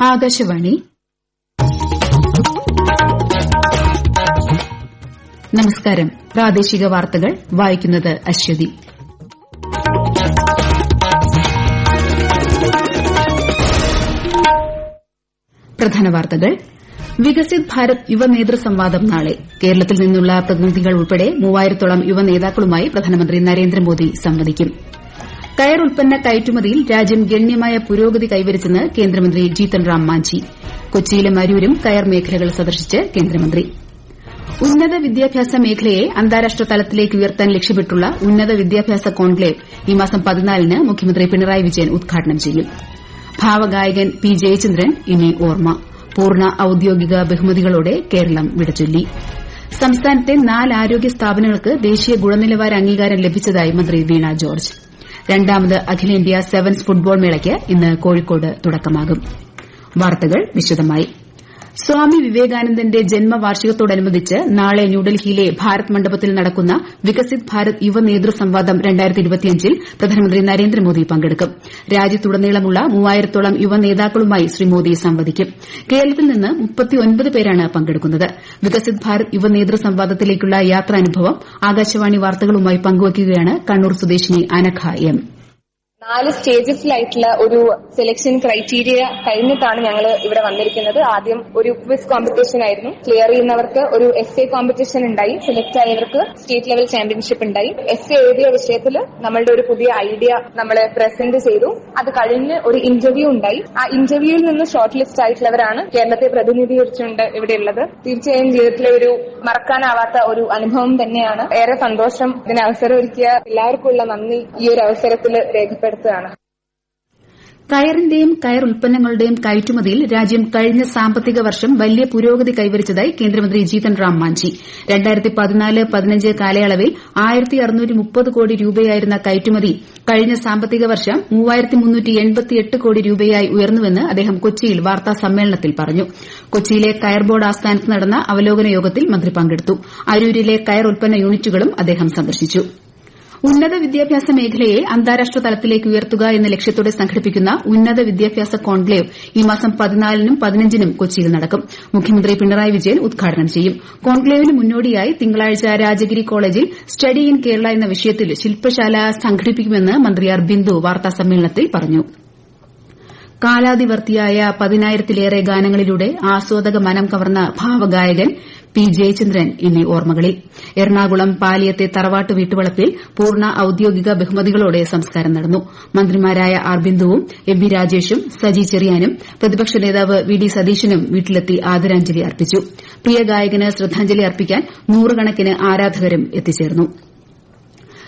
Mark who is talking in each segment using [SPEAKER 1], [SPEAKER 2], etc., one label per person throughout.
[SPEAKER 1] ആകാശവാണി. നമസ്കാരം. പ്രാദേശിക വാർത്തകൾ വായിക്കുന്നത് അശ്വതി. പ്രധാന വാർത്തകൾ. വികസിത് ഭാരത് യുവനേതൃ സംവാദം നാളെ. കേരളത്തിൽ നിന്നുള്ള പ്രതിനിധികൾ ഉൾപ്പെടെ മൂവായിരത്തോളം യുവനേതാക്കളുമായി പ്രധാനമന്ത്രി നരേന്ദ്രമോദി സംവദിക്കും. കയർ ഉൽപ്പന്ന കയറ്റുമതിയിൽ രാജ്യം ഗണ്യമായ പുരോഗതി കൈവരിച്ചെന്ന് കേന്ദ്രമന്ത്രി ജീതൻ റാം മാഞ്ചി. കൊച്ചിയിലും അരൂരും കയർ മേഖലകൾ സന്ദർശിച്ച് കേന്ദ്രമന്ത്രി. ഉന്നത വിദ്യാഭ്യാസ മേഖലയെ അന്താരാഷ്ട്ര തലത്തിലേക്ക് ഉയർത്താൻ ലക്ഷ്യമിട്ടുള്ള ഉന്നത വിദ്യാഭ്യാസ കോൺക്ലേവ് ഈ മാസം പതിനാലിന് മുഖ്യമന്ത്രി പിണറായി വിജയൻ ഉദ്ഘാടനം ചെയ്യും. ഭാവഗായകൻ പി ജയചന്ദ്രൻ ഇനി ഓർമ്മ. പൂർണ ഔദ്യോഗിക ബഹുമതികളോടെ കേരളം വിടചൊല്ലി. സംസ്ഥാനത്തെ നാല് ആരോഗ്യ സ്ഥാപനങ്ങൾക്ക് ദേശീയ ഗുണനിലവാര അംഗീകാരം ലഭിച്ചതായി മന്ത്രി വീണ ജോർജ്. രണ്ടാമത് അഖിലേന്ത്യാ സെവൻസ് ഫുട്ബോൾ മേളയ്ക്ക് ഇന്ന് കോഴിക്കോട് തുടക്കമാകും. വാർത്തകൾ വിശദമായി. സ്വാമി വിവേകാനന്ദന്റെ ജന്മവാർഷികത്തോടനുബന്ധിച്ച് നാളെ ന്യൂഡൽഹിയിലെ ഭാരത് മണ്ഡപത്തിൽ നടക്കുന്ന വികസിത് ഭാരത് യുവ സംവാദം ൽ പ്രധാനമന്ത്രി നരേന്ദ്രമോദി പങ്കെടുക്കും. രാജ്യത്തുടനീളമുള്ള മൂവായിരത്തോളം യുവ നേതാക്കളുമായി ശ്രീ മോദി സംവദിക്കും. കേരളത്തിൽ നിന്ന് പേരാണ് പങ്കെടുക്കുന്നത്. വികസിത് ഭാരത് യുവ സംവാദത്തിലേക്കുള്ള യാത്രാനുഭവം ആകാശവാണി വാർത്തകളുമായി പങ്കുവയ്ക്കുകയാണ് കണ്ണൂർ സ്വദേശിനി അനഘ എം.
[SPEAKER 2] നാല് സ്റ്റേജസിലായിട്ടുള്ള ഒരു സെലക്ഷൻ ക്രൈറ്റീരിയ കഴിഞ്ഞിട്ടാണ് ഞങ്ങൾ ഇവിടെ വന്നിരിക്കുന്നത്. ആദ്യം ഒരു ക്വിസ് കോമ്പറ്റീഷൻ ആയിരുന്നു. ക്ലിയർ ചെയ്യുന്നവർക്ക് ഒരു എസ് എ കോമ്പറ്റീഷൻ ഉണ്ടായി. സെലക്ട് ആയവർക്ക് സ്റ്റേറ്റ് ലെവൽ ചാമ്പ്യൻഷിപ്പ് ഉണ്ടായി. എസ് എ എഴുതിയ വിഷയത്തിൽ നമ്മളുടെ ഒരു പുതിയ ഐഡിയ നമ്മൾ പ്രസന്റ് ചെയ്തു. അത് കഴിഞ്ഞ് ഒരു ഇന്റർവ്യൂ ഉണ്ടായി. ആ ഇന്റർവ്യൂവിൽ നിന്ന് ഷോർട്ട് ലിസ്റ്റ് ആയിട്ടുള്ളവരാണ് കേരളത്തെ പ്രതിനിധീകരിച്ചുകൊണ്ട് ഇവിടെയുള്ളത് തീർച്ചയായും ജീവിതത്തിലെ ഒരു മറക്കാനാവാത്ത ഒരു അനുഭവം തന്നെയാണ്. ഏറെ സന്തോഷം. ഇതിന് അവസരം ഒരുക്കിയ എല്ലാവർക്കുള്ള നന്ദി. ഈ ഒരു അവസരത്തിൽ രേഖപ്പെടുത്തുകയാണ്
[SPEAKER 1] കയറിന്റെയും കയർ ഉൽപ്പന്നങ്ങളുടെയും കയറ്റുമതിയിൽ രാജ്യം കഴിഞ്ഞ സാമ്പത്തിക വർഷം വലിയ പുരോഗതി കൈവരിച്ചതായി കേന്ദ്രമന്ത്രി ജീതൻ റാം മാഞ്ചി. കാലയളവിൽ കോടി രൂപയായിരുന്ന കയറ്റുമതി കഴിഞ്ഞ സാമ്പത്തിക വർഷം കോടി രൂപയായി ഉയർന്നുവെന്ന് അദ്ദേഹം കൊച്ചിയിൽ വാർത്താ സമ്മേളനത്തിൽ പറഞ്ഞു. കൊച്ചിയിലെ കയർ ബോർഡ് ആസ്ഥാനത്ത് നടന്ന അവലോകന യോഗത്തിൽ മന്ത്രി പങ്കെടുത്തു. അരൂരിലെ കയർ ഉൽപ്പന്ന യൂണിറ്റുകളും അദ്ദേഹം സന്ദർശിച്ചു. ഉന്നത വിദ്യാഭ്യാസ മേഖലയെ അന്താരാഷ്ട്ര തലത്തിലേക്ക് ഉയർത്തുക എന്ന ലക്ഷ്യത്തോടെ സംഘടിപ്പിക്കുന്ന ഉന്നത വിദ്യാഭ്യാസ കോൺക്ലേവ് ഈ മാസം പതിനാലിനും പതിനഞ്ചിനും കൊച്ചിയിൽ നടക്കും. മുഖ്യമന്ത്രി പിണറായി വിജയൻ ഉദ്ഘാടനം ചെയ്യും. കോൺക്ലേവിന് മുന്നോടിയായി തിങ്കളാഴ്ച രാജഗിരി കോളേജിൽ സ്റ്റഡി ഇൻ കേരള എന്ന വിഷയത്തിൽ ശില്പശാല സംഘടിപ്പിക്കുമെന്ന് മന്ത്രി അർബിന്ദു വാർത്താസമ്മേളനത്തിൽ പറഞ്ഞു. കാലാതിവർത്തിയായ പതിനായിരത്തിലേറെ ഗാനങ്ങളിലൂടെ ആസ്വാദക മനം കവർന്ന ഭാവഗായകൻ പി ജയചന്ദ്രൻ എന്നീ ഓർമ്മകളിൽ. എറണാകുളം പാലിയത്തെ തറവാട്ട് വീട്ടുവളപ്പിൽ പൂർണ ഔദ്യോഗിക ബഹുമതികളോടെ സംസ്കാരം നടന്നു. മന്ത്രിമാരായ ആർ ബിന്ദുവും എം വി രാജേഷും സജി ചെറിയാനും പ്രതിപക്ഷ നേതാവ് വി ഡി സതീശനും വീട്ടിലെത്തി ആദരാഞ്ജലി അർപ്പിച്ചു. പ്രിയ ഗായകന് ശ്രദ്ധാഞ്ജലി അർപ്പിക്കാൻ നൂറുകണക്കിന് ആരാധകരും എത്തിച്ചേർന്നു.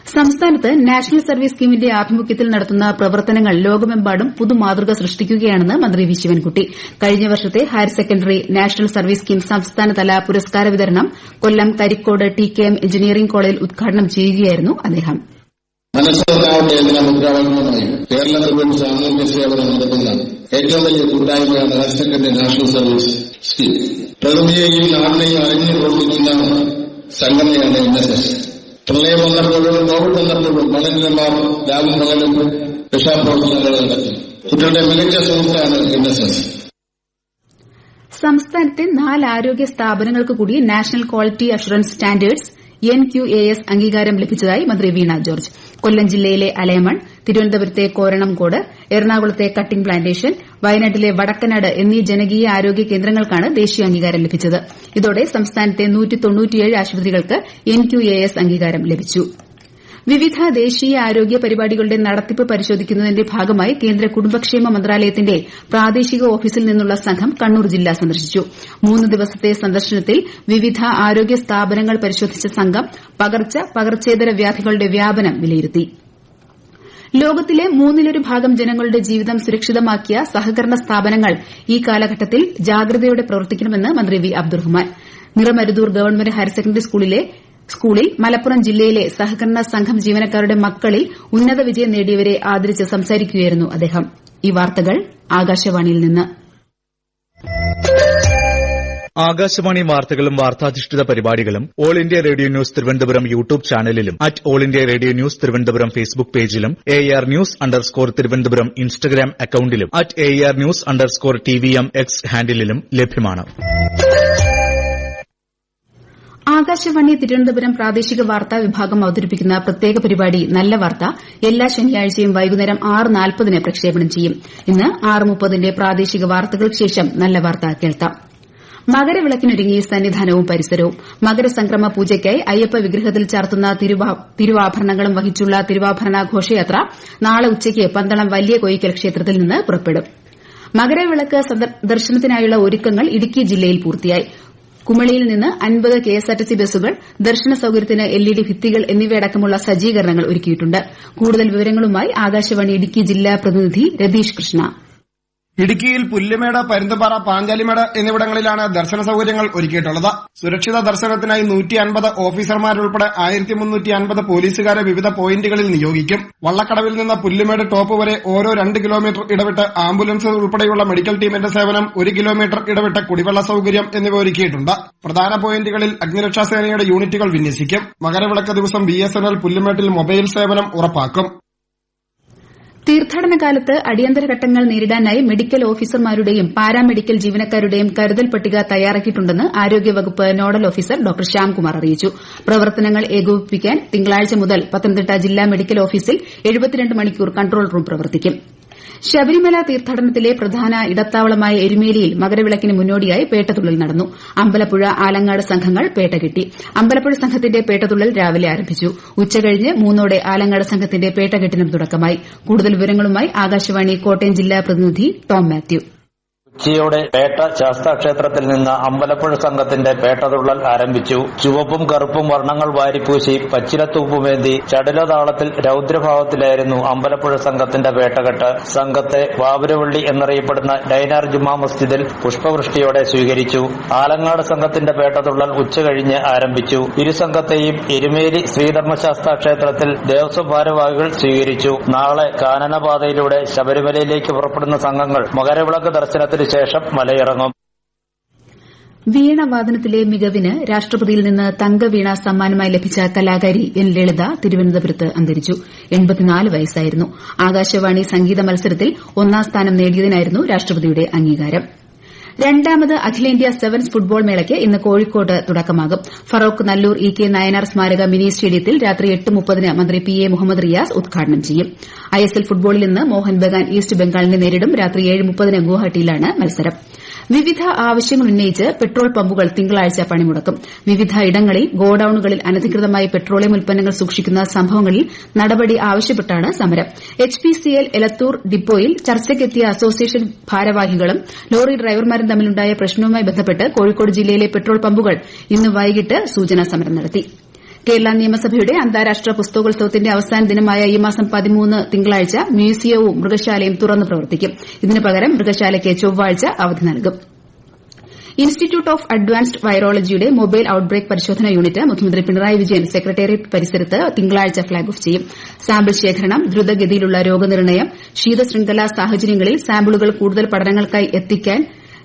[SPEAKER 1] സംസ്ഥാനത്ത് നാഷണൽ സർവീസ് സ്കീമിന്റെ ആഭിമുഖ്യത്തിൽ നടത്തുന്ന പ്രവർത്തനങ്ങൾ ലോകമെമ്പാടും പുതുമാതൃക സൃഷ്ടിക്കുകയാണെന്ന് മന്ത്രി വി ശിവൻകുട്ടി. കഴിഞ്ഞ വർഷത്തെ higher secondary national service scheme സംസ്ഥാനതല പുരസ്കാര വിതരണം Kollam Karikode T K M engineering കോളേജിൽ ഉദ്ഘാടനം ചെയ്യുകയായിരുന്നു അദ്ദേഹം.
[SPEAKER 3] ഏറ്റവും വലിയ കൂട്ടായ്മയാണ് higher secondary national service scheme. പ്രകൃതിയെയും നാടിനെയും അറിഞ്ഞു പ്രവർത്തിക്കുന്ന സംഘടനയാണ് എൻ എസ് എസ്. പ്രളയം വന്നപ്പോഴും കോവിഡ് വന്നപ്പോഴും വളരെമാർ ലാഭം പകലും രക്ഷാപ്രവർത്തനങ്ങൾ കുട്ടികളുടെ മികച്ച സുഹൃത്താണ് എൻ എസ് എസ്.
[SPEAKER 1] സംസ്ഥാനത്തെ നാല് ആരോഗ്യ സ്ഥാപനങ്ങൾക്ക് കൂടി national quality assurance standards N Q A S അംഗീകാരം ലഭിച്ചതായി മന്ത്രി വീണ ജോർജ്. കൊല്ലം ജില്ലയിലെ അലയമൺ തിരുവനന്തപുരത്തെ കോരണംകോട് എറണാകുളത്തെ കട്ടിംഗ് പ്ലാന്റേഷൻ വയനാട്ടിലെ വടക്കനാട് എന്നീ ജനകീയ ആരോഗ്യ കേന്ദ്രങ്ങൾക്കാണ് ദേശീയ അംഗീകാരം ലഭിച്ചത്. ഇതോടെ സംസ്ഥാനത്തെ ആശുപത്രികൾക്ക് എൻ ക്യു എ എസ് അംഗീകാരം ലഭിച്ചു. വിവിധ ദേശീയ ആരോഗ്യ പരിപാടികളുടെ നടത്തിപ്പ് പരിശോധിക്കുന്നതിന്റെ ഭാഗമായി കേന്ദ്ര കുടുംബക്ഷേമ മന്ത്രാലയത്തിന്റെ പ്രാദേശിക ഓഫീസിൽ നിന്നുള്ള സംഘം കണ്ണൂർ ജില്ല സന്ദർശിച്ചു. മൂന്ന് ദിവസത്തെ സന്ദർശനത്തിൽ വിവിധ ആരോഗ്യ സ്ഥാപനങ്ങൾ പരിശോധിച്ച സംഘം പകർച്ച പകർച്ചേതര വ്യാധികളുടെ വ്യാപനം വിലയിരുത്തി. ലോകത്തിലെ മൂന്നിലൊരു ഭാഗം ജനങ്ങളുടെ ജീവിതം സുരക്ഷിതമാക്കിയ സഹകരണ സ്ഥാപനങ്ങൾ ഈ കാലഘട്ടത്തിൽ ജാഗ്രതയോടെ പ്രവർത്തിക്കണമെന്ന് മന്ത്രി V Abdurahman. Niramaruthur government higher secondary സ്കൂളിൽ മലപ്പുറം ജില്ലയിലെ സഹകരണ സംഘം ജീവനക്കാരുടെ മക്കളിൽ ഉന്നത വിജയം നേടിയവരെ ആദരിച്ച് സംസാരിക്കുകയായിരുന്നു അദ്ദേഹം. ഈ വാർത്തകൾ ആകാശവാണിയിൽ നിന്ന്.
[SPEAKER 4] ആകാശവാണി വാർത്തകളും വാർത്താധിഷ്ഠിത പരിപാടികളും all India radio news Thiruvananthapuram YouTube ചാനലിലും at all India radio news Thiruvananthapuram Facebook പേജിലും A R news underscore Thiruvananthapuram Instagram അക്കൌണ്ടിലും at A R news underscore T V M X ഹാൻഡിലും ലഭ്യമാണ്.
[SPEAKER 1] ആകാശവാണി തിരുവനന്തപുരം പ്രാദേശിക വാർത്താ വിഭാഗം അവതരിപ്പിക്കുന്ന പ്രത്യേക പരിപാടി നല്ല വാർത്ത എല്ലാ ശനിയാഴ്ചയും വൈകുന്നേരം ആറ് നാൽപ്പതിന് പ്രക്ഷേപണം ചെയ്യും. ഇന്ന് ആറ് മുപ്പതിന്റെ പ്രാദേശിക വാർത്തകൾക്ക് ശേഷം നല്ല വാർത്ത കേൾക്കാം. മകരവിളക്കിനൊരുങ്ങി സന്നിധാനവും പരിസരവും. മകരസംക്രമ പൂജയ്ക്കായി അയ്യപ്പ വിഗ്രഹത്തിൽ ചാർത്തുന്ന തിരുവാഭരണങ്ങളും വഹിച്ചുള്ള തിരുവാഭരണ ഘോഷയാത്ര നാളെ ഉച്ചയ്ക്ക് പന്തളം വലിയ കോയിക്കൽ ക്ഷേത്രത്തിൽ നിന്ന് പുറപ്പെടും. മകരവിളക്ക് ദർശനത്തിനായുള്ള ഒരുക്കങ്ങൾ ഇടുക്കി ജില്ലയിൽ പൂർത്തിയായി. കുമളിയിൽ നിന്ന് അൻപത് കെഎസ്ആർടിസി ബസുകൾ ദർശന സൌകര്യത്തിന് എൽഇഡി ഭിത്തികൾ എന്നിവയടക്കമുള്ള സജ്ജീകരണങ്ങൾ ഒരുക്കിയിട്ടുണ്ട്. കൂടുതൽ വിവരങ്ങളുമായി ആകാശവാണി ഇടുക്കി ജില്ലാ പ്രതിനിധി രതീഷ് കൃഷ്ണ.
[SPEAKER 5] ഇടുക്കിയിൽ പുല്ലുമേട് പരുന്തുപാറ പാഞ്ചാലിമേട് എന്നിവിടങ്ങളിലാണ് ദർശന സൌകര്യങ്ങൾ ഒരുക്കിയിട്ടുള്ളത്. സുരക്ഷിത ദർശനത്തിനായി നൂറ്റി അൻപത് ഓഫീസർമാരുൾപ്പെടെ ആയിരത്തി മുന്നൂറ്റി അൻപത് പോലീസുകാരെ വിവിധ പോയിന്റുകളിൽ നിയോഗിക്കും. വള്ളക്കടവിൽ നിന്ന് പുല്ലുമേട് ടോപ്പ് വരെ ഓരോ രണ്ട് കിലോമീറ്റർ ഇടവിട്ട് ആംബുലൻസ് ഉൾപ്പെടെയുള്ള മെഡിക്കൽ ടീമിന്റെ സേവനം ഒരു കിലോമീറ്റർ ഇടവിട്ട് കുടിവെള്ള സൌകര്യം എന്നിവ ഒരുക്കിയിട്ടുണ്ട്. പ്രധാന പോയിന്റുകളിൽ അഗ്നിരക്ഷാ സേനയുടെ യൂണിറ്റുകൾ വിന്യസിക്കും. മകരവിളക്ക് ദിവസം ബി എസ് എൻ എൽ പുല്ലുമേട്ടിൽ മൊബൈൽ സേവനം ഉറപ്പാക്കും.
[SPEAKER 1] തീർത്ഥാടന കാലത്ത് അടിയന്തര ഘട്ടങ്ങൾ നേരിടാനായി മെഡിക്കൽ ഓഫീസർമാരുടെയും പാരാമെഡിക്കൽ ജീവനക്കാരുടെയും കരുതൽ പട്ടിക തയ്യാറാക്കിയിട്ടുണ്ടെന്ന് ആരോഗ്യവകുപ്പ് നോഡൽ ഓഫീസർ ഡോ ശ്യാംകുമാർ അറിയിച്ചു. പ്രവർത്തനങ്ങൾ ഏകോപിപ്പിക്കാൻ തിങ്കളാഴ്ച മുതൽ പത്തനംതിട്ട ജില്ലാ മെഡിക്കൽ ഓഫീസിൽ മണിക്കൂർ കൺട്രോൾ റൂം പ്രവർത്തിക്കും. ശബരിമല തീർത്ഥാടനത്തിലെ പ്രധാന ഇടത്താവളമായ എരുമേലിയിൽ മകരവിളക്കിന് മുന്നോടിയായി പേട്ടതുള്ളൽ നടന്നു. അമ്പലപ്പുഴ ആലങ്ങാട് സംഘങ്ങൾ പേട്ട കെട്ടി. അമ്പലപ്പുഴ സംഘത്തിന്റെ പേട്ടതുള്ളൽ രാവിലെ ആരംഭിച്ചു. ഉച്ചകഴിഞ്ഞ് മൂന്നോടെ ആലങ്ങാട് സംഘത്തിന്റെ പേട്ടകെട്ടിനും തുടക്കമായി. കൂടുതൽ വിവരങ്ങളുമായി ആകാശവാണി കോട്ടയം ജില്ലാ പ്രതിനിധി ടോം മാത്യു.
[SPEAKER 6] ഉച്ചയോടെ പേട്ട ശാസ്താക്ഷേത്രത്തിൽ നിന്ന് അമ്പലപ്പുഴ സംഘത്തിന്റെ പേട്ടതുള്ളൽ ആരംഭിച്ചു. ചുവപ്പും കറുപ്പും വർണങ്ങൾ വാരിപ്പൂശി പച്ചിലത്തൂപ്പുമേന്തി ചടലതാളത്തിൽ രൌദ്രഭാവത്തിലായിരുന്നു അമ്പലപ്പുഴ സംഘത്തിന്റെ പേട്ടകെട്ട്. സംഘത്തെ വാപുരവള്ളി എന്നറിയപ്പെടുന്ന ഡൈനാർ ജുമാ മസ്ജിദിൽ പുഷ്പവൃഷ്ടിയോടെ സ്വീകരിച്ചു. ആലങ്ങാട് സംഘത്തിന്റെ പേട്ടതുള്ളൽ ഉച്ചകഴിഞ്ഞ് ആരംഭിച്ചു. ഇരു സംഘത്തെയും എരുമേലി ശ്രീധർമ്മശാസ്താ ക്ഷേത്രത്തിൽ ദേവസ്വം ഭാരവാഹികൾ സ്വീകരിച്ചു. നാളെ കാനനപാതയിലൂടെ ശബരിമലയിലേക്ക് പുറപ്പെടുന്ന സംഘങ്ങൾ മകരവിളക്ക് ദർശനത്തിന് ശേഷം മലയിറങ്ങും.
[SPEAKER 1] വീണവാദനത്തിലെ മികവിന് രാഷ്ട്രപതിയിൽ നിന്ന് തങ്കവീണ സമ്മാനമായി ലഭിച്ച കലാകാരി എൻ ലളിത തിരുവനന്തപുരത്ത് അന്തരിച്ചു. വയസ്സായിരുന്നു. ആകാശവാണി സംഗീത മത്സരത്തിൽ ഒന്നാം സ്ഥാനം നേടിയതിനായിരുന്നു രാഷ്ട്രപതിയുടെ അംഗീകാരം. രണ്ടാമത് അഖിലേന്ത്യാ സെവൻസ് ഫുട്ബോൾ മേളയ്ക്ക് ഇന്ന് കോഴിക്കോട്ട് തുടക്കമാകും. ഫറോക്ക് നല്ലൂർ ഇ കെ നായനാർ സ്മാരക മിനി സ്റ്റേഡിയത്തിൽ രാത്രി എട്ട് മുപ്പതിന് മന്ത്രി പി എ മുഹമ്മദ് റിയാസ് ഉദ്ഘാടനം ചെയ്യും. ഐ എസ് എൽ ഫുട്ബോളിൽ ഇന്ന് മോഹൻ ബഗാൻ ഈസ്റ്റ് ബംഗാളിനെ നേരിടും. രാത്രി ഏഴ് മുപ്പതിന് ഗുവാഹട്ടിയിലാണ് മത്സരം. വിവിധ ആവശ്യങ്ങൾ ഉന്നയിച്ച് പെട്രോൾ പമ്പുകൾ തിങ്കളാഴ്ച പണിമുടക്കും. വിവിധ ഇടങ്ങളിൽ ഗോഡൌണുകളിൽ അനധികൃതമായി പെട്രോളിയം ഉൽപ്പന്നങ്ങൾ സൂക്ഷിക്കുന്ന സംഭവങ്ങളിൽ നടപടി ആവശ്യപ്പെട്ടാണ് സമരം. H P C L Elathur ഡിപ്പോയിൽ ചർച്ചയ്ക്കെത്തിയ അസോസിയേഷൻ ഭാരവാഹികളും ലോറി ഡ്രൈവർമാരും തമ്മിലുണ്ടായ പ്രശ്നവുമായി ബന്ധപ്പെട്ട് കോഴിക്കോട് ജില്ലയിലെ പെട്രോൾ പമ്പുകൾ ഇന്ന് വൈകിട്ട് സൂചനാ സമരം നടത്തി. കേരള നിയമസഭയുടെ അന്താരാഷ്ട്ര പുസ്തകോത്സവത്തിന്റെ അവസാന ദിനമായ ഈ മാസം പതിമൂന്ന് തിങ്കളാഴ്ച മ്യൂസിയവും മൃഗശാലയും തുറന്നു പ്രവർത്തിക്കും. ഇതിനു പകരം മൃഗശാലയ്ക്ക് ചൊവ്വാഴ്ച അവധി നൽകും. ഇൻസ്റ്റിറ്റ്യൂട്ട് ഓഫ് അഡ്വാൻസ്ഡ് വൈറോളജിയുടെ മൊബൈൽ ഔട്ട്ബ്രേക്ക് പരിശോധനാ യൂണിറ്റ് മുഖ്യമന്ത്രി പിണറായി വിജയൻ സെക്രട്ടേറിയറ്റ് പരിസരത്ത് തിങ്കളാഴ്ച ഫ്ളാഗ് ഓഫ് ചെയ്യും. സാമ്പിൾ ശേഖരണം ദ്രുതഗതിയിലുള്ള രോഗനിർണയം ശീതശൃംഖല സാഹചര്യങ്ങളിൽ സാമ്പിളുകൾ കൂടുതൽ പഠനങ്ങൾക്കായി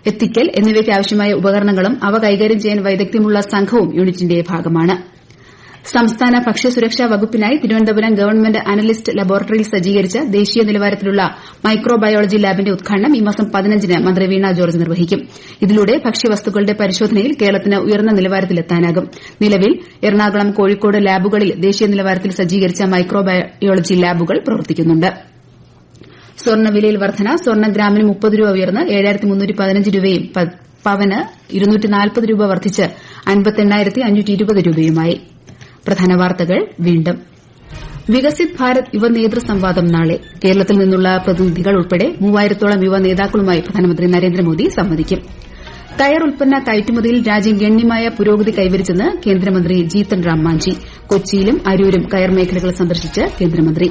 [SPEAKER 1] എത്തിക്കൽ എന്നിവയ്ക്ക് ആവശ്യമായ ഉപകരണങ്ങളും അവ കൈകാര്യം ചെയ്യാൻ വൈദഗ്ധ്യമുള്ള സംഘവും യൂണിറ്റിന്റെ ഭാഗമാണ്. സംസ്ഥാന ഭക്ഷ്യസുരക്ഷാ വകുപ്പിനായി തിരുവനന്തപുരം ഗവൺമെന്റ് അനലിസ്റ്റ് ലബോറട്ടറിയിൽ സജ്ജീകരിച്ച ദേശീയ നിലവാരത്തിലുള്ള മൈക്രോബയോളജി ലാബിന്റെ ഉദ്ഘാടനം ഈ മാസം പതിനഞ്ചിന് മന്ത്രി വീണ ജോർജ് നിർവഹിക്കും. ഇതിലൂടെ ഭക്ഷ്യവസ്തുക്കളുടെ പരിശോധനയിൽ കേരളത്തിന് ഉയർന്ന നിലവാരത്തിലെത്താനാകും. നിലവിൽ എറണാകുളം കോഴിക്കോട് ലാബുകളിൽ ദേശീയ നിലവാരത്തിൽ സജ്ജീകരിച്ച മൈക്രോബയോളജി ലാബുകൾ പ്രവർത്തിക്കുന്നുണ്ട് സ്വർണവിലയിൽ വർധന. സ്വർണ ഗ്രാമിന് മുപ്പത് രൂപ ഉയർന്ന് രൂപയും പവന് രൂപ വർദ്ധിച്ച് രൂപയുമായി. പ്രധാന വാർത്തകൾ വീണ്ടും. വികസിത് ഭാരത് യുവ നേതൃ സംവാദം നാളെ. കേരളത്തിൽ നിന്നുള്ള പ്രതിനിധികൾ ഉൾപ്പെടെ മൂവായിരത്തോളം യുവ നേതാക്കളുമായി പ്രധാനമന്ത്രി നരേന്ദ്രമോദി സംവദിക്കും. കയർ ഉൽപ്പന്ന കയറ്റുമതിയിൽ രാജ്യം ഗണ്യമായ പുരോഗതി കൈവരിച്ചെന്ന് കേന്ദ്രമന്ത്രി ജീതൻ റാം മാഞ്ചി കൊച്ചിയിലും അരൂരും കയർ മേഖലകൾ സന്ദർശിച്ച് കേന്ദ്രമന്ത്രി.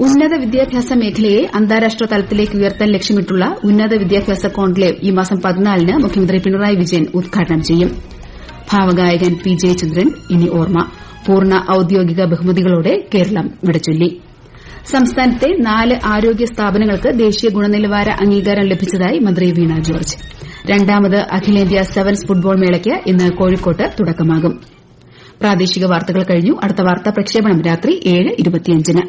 [SPEAKER 1] ഉന്നത വിദ്യാഭ്യാസ മേഖലയെ അന്താരാഷ്ട്ര തലത്തിലേക്ക് ഉയർത്താൻ ലക്ഷ്യമിട്ടുള്ള ഉന്നത വിദ്യാഭ്യാസ കോൺക്ലേവ് ഈ മാസം പതിനാലിന് മുഖ്യമന്ത്രി പിണറായി വിജയൻ ഉദ്ഘാടനം ചെയ്യും. ഭാവഗായകൻ പി ജയചന്ദ്രൻ ഇനി ഓർമ്മ. പൂർണ ഔദ്യോഗിക ബഹുമതികളോടെ കേരളം വിടച്ചൊല്ലി. സംസ്ഥാനത്തെ നാല് ആരോഗ്യ സ്ഥാപനങ്ങൾക്ക് ദേശീയ ഗുണനിലവാര അംഗീകാരം ലഭിച്ചതായി മന്ത്രി വീണ ജോർജ്. രണ്ടാമത് അഖിലേന്ത്യാ സെവൻസ് ഫുട്ബോൾ മേളയ്ക്ക് ഇന്ന് കോഴിക്കോട്ട് തുടക്കമാകും. പ്രാദേശിക വാർത്തകൾ കഴിഞ്ഞു. അടുത്ത വാർത്താ പ്രക്ഷേപണം രാത്രി ഏഴ് ഇരുപത്തിയഞ്ചിന്.